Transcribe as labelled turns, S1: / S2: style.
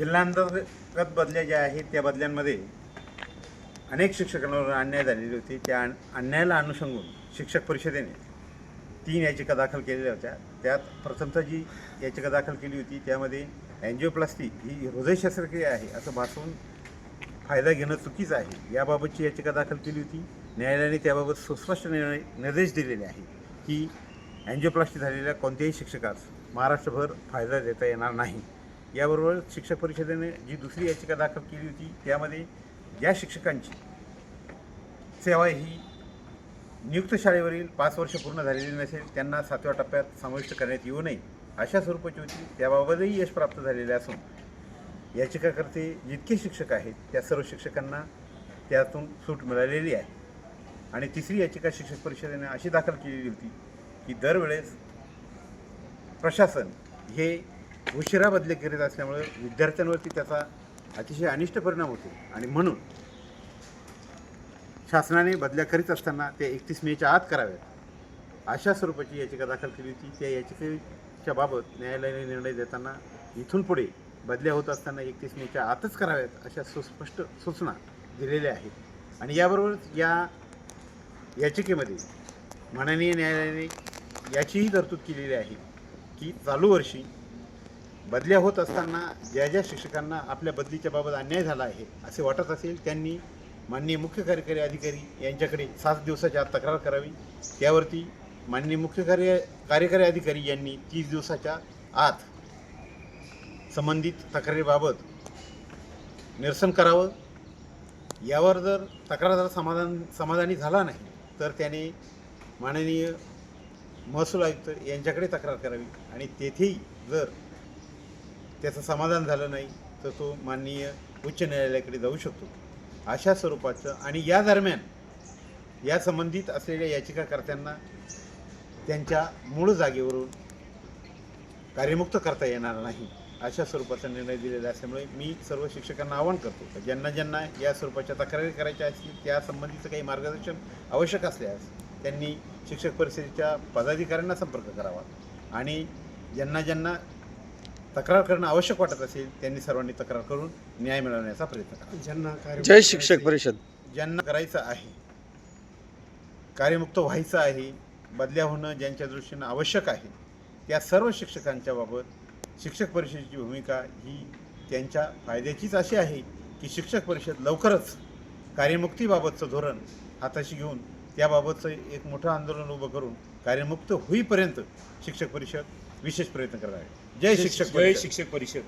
S1: जिल्हांतर्गत बदल्या ज्या आहेत त्या बदल्यांमध्ये अनेक शिक्षकांवर अन्याय झालेली होती. त्या अन्यायाला अनुषंगून शिक्षक परिषदेने तीन याचिका दाखल केलेल्या होत्या. त्यात प्रथमतः जी याचिका दाखल केली होती त्यामध्ये अँजिओप्लास्टी ही हृदय शस्त्रक्रिया आहे असं भासवून फायदा घेणं चुकीचं आहे. याबाबतची याचिका दाखल केली होती. न्यायालयाने त्याबाबत सुस्पष्ट निर्णय निर्देश दिलेले आहे की अँजिओप्लास्टी झालेल्या कोणत्याही शिक्षकास महाराष्ट्रभर फायदा देता येणार नाही. याबरोबर शिक्षक परिषदेने जी दुसरी याचिका दाखल केली होती त्यामध्ये ज्या शिक्षकांची सेवा ही नियुक्त शाळेवरील पाच वर्ष पूर्ण झालेली नसेल त्यांना सातव्या टप्प्यात समाविष्ट करण्यात येऊ नये अशा स्वरूपाची होती. त्याबाबतही यश प्राप्त झालेले असून याचिकाकर्ते जितके शिक्षक आहेत त्या सर्व शिक्षकांना त्यातून सूट मिळालेली आहे. आणि तिसरी याचिका शिक्षक परिषदेने अशी दाखल केलेली होती की दरवेळेस प्रशासन हे उशिरा बदली करीत असल्यामुळे विद्यार्थ्यांवरती त्याचा अतिशय अनिष्ट परिणाम होतो. आणि म्हणून शासनाने बदल्या करीत असताना ते एकतीस मेच्या आत कराव्यात अशा स्वरूपाची याचिका दाखल केली होती. त्या याचिकेच्या बाबत न्यायालयाने निर्णय देताना इथून पुढे बदल्या होत असताना एकतीस मेच्या आतच कराव्यात अशा सुस्पष्ट सूचना दिलेल्या आहेत. आणि याबरोबरच या याचिकेमध्ये माननीय न्यायालयाने याचीही तरतूद केलेली आहे की चालू वर्षी बदल्या होत असताना ज्या ज्या शिक्षकांना आपल्या बदलीच्या बाबत अन्याय झाला आहे असे वाटत असेल त्यांनी माननीय मुख्य कार्यकारी अधिकारी यांच्याकडे सात दिवसाच्या आत तक्रार करावी. त्यावरती माननीय मुख्य कार्य कार्यकारी अधिकारी यांनी तीस दिवसाच्या आत संबंधित तक्रारीबाबत निरसन करावं. यावर जर तक्रारदार समाधान समाधानी झाला नाही तर त्याने माननीय महसूल आयुक्त यांच्याकडे तक्रार करावी. आणि तेथेही जर त्याचं समाधान झालं नाही तर तो माननीय उच्च न्यायालयाकडे जाऊ शकतो. अशा स्वरूपाचं आणि या दरम्यान या संबंधित असलेल्या याचिकाकर्त्यांना त्यांच्या मूळ जागेवरून कार्यमुक्त करता येणार नाही अशा स्वरूपाचा निर्णय दिलेला असल्यामुळे मी सर्व शिक्षकांना आवाहन करतो ज्यांना ज्यांना या स्वरूपाच्या तक्रारी करायच्या असतील त्या संबंधीचं काही मार्गदर्शन आवश्यक असल्यास त्यांनी शिक्षक परिषदेच्या पदाधिकाऱ्यांना संपर्क करावा आणि ज्यांना ज्यांना तक्रार करणं आवश्यक वाटत असेल त्यांनी सर्वांनी तक्रार करून न्याय मिळवण्याचा प्रयत्न करावा
S2: ज्यांना कार्य
S3: जय शिक्षक परिषद.
S1: ज्यांना करायचं आहे कार्यमुक्त व्हायचं आहे बदल्या होणं ज्यांच्या दृष्टीनं आवश्यक आहे त्या सर्व शिक्षकांच्या बाबत शिक्षक परिषदेची भूमिका ही त्यांच्या फायद्याचीच अशी आहे की शिक्षक परिषद लवकरच कार्यमुक्तीबाबतचं धोरण हाताशी घेऊन त्याबाबतचं एक मोठं आंदोलन उभं करून कार्यमुक्त होईपर्यंत शिक्षक परिषद विशेष प्रयत्न करणार आहे जय शिक्षक
S2: जय. शिक्षक परिषद